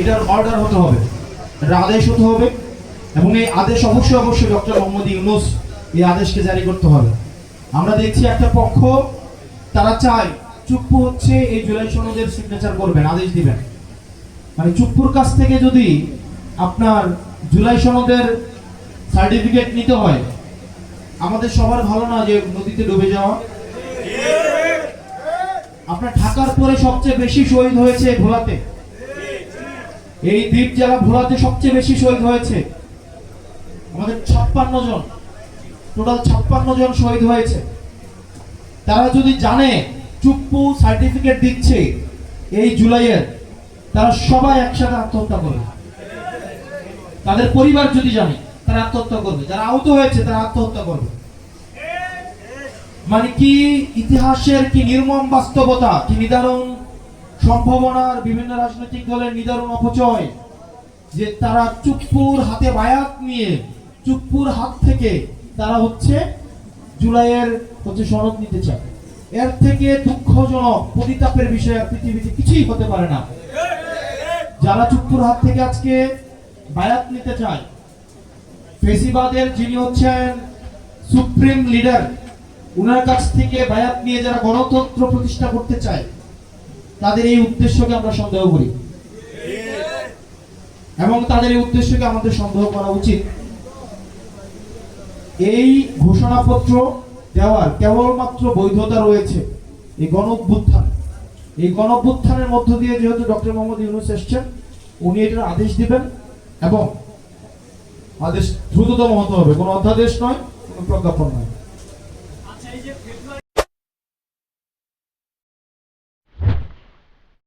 এটার অর্ডার হতে হবে। এটা আদেশ হতে হবে এবং এই আদেশ অবশ্যই অবশ্যই ডক্টর মোহাম্মদ ইউনুস এই আদেশকে জারি করতে হবে। আমরা দেখছি একটা পক্ষ, তারা চায় চুপ্পু হচ্ছে এই জুলাই সনদের সিগনেচার করবেন, আদেশ দিবেন। মানে চুপ্পুর কাছ থেকে যদি আপনার জুলাই সনদের সার্টিফিকেট নিতে হয়, আমাদের সবার ভালো না যে নদীতে ডুবে যাওয়া? আপনার ঢাকার পরে সবচেয়ে বেশি শহীদ হয়েছে ভোলাতে এই দ্বীপ জেলা ভোলাতে সবচেয়ে বেশি শহীদ হয়েছে। আমাদের ছাপ্পান্ন জন টোটাল ছাপ্পান্ন জন শহীদ হয়েছে। তারা যদি জানে, চুপ্পু সার্টিফিকেট দিচ্ছে, এই জুলাইয়ের তারা সবাই একসাথে আত্মহত্যা করবে। তাদের পরিবার যদি জানে, তারা আত্মহত্যা করবে। যারা আহত হয়েছে, তারা আত্মহত্যা করবে। মানে কি ইতিহাসের কি নির্মম বাস্তবতা, কি নিদারুণ সম্ভাবনার বিভিন্ন রাজনৈতিক দলের নিদারুণ অপচয়, যে তারা চুপ্পুর হাতে বায়াত নিয়ে চুপ্পুর হাত থেকে তারা হচ্ছে জুলাইয়ের হচ্ছে সনদ নিতে চায়। এর থেকে দুঃখজনক পরিতাপের বিষয় আর পৃথিবীতে কিছুই হতে পারে না। যারা চুপ্পুর হাত থেকে আজকে বায়াত নিতে চায়, ফেসিবাদের যিনি হচ্ছেন সুপ্রিম লিডার, উনার কাছ থেকে বায়াত নিয়ে যারা গণতন্ত্র প্রতিষ্ঠা করতে চায় তাদের এই উদ্দেশ্যকে আমরা সন্দেহ করি। এবং তাদের এই উদ্দেশ্যকে আমাদের সন্দেহ করা উচিত। এই ঘোষণাপত্র দেওয়ার কেবলমাত্র বৈধতা রয়েছে এই গণ এই গণ মধ্য দিয়ে যেহেতু ডক্টর মোহাম্মদ ইউনুস এসছেন, উনি এটার আদেশ দিবেন এবং আদেশ দ্রুততম হতে হবে। কোনো অধ্যাদেশ নয়, কোনো প্রজ্ঞাপন নয়।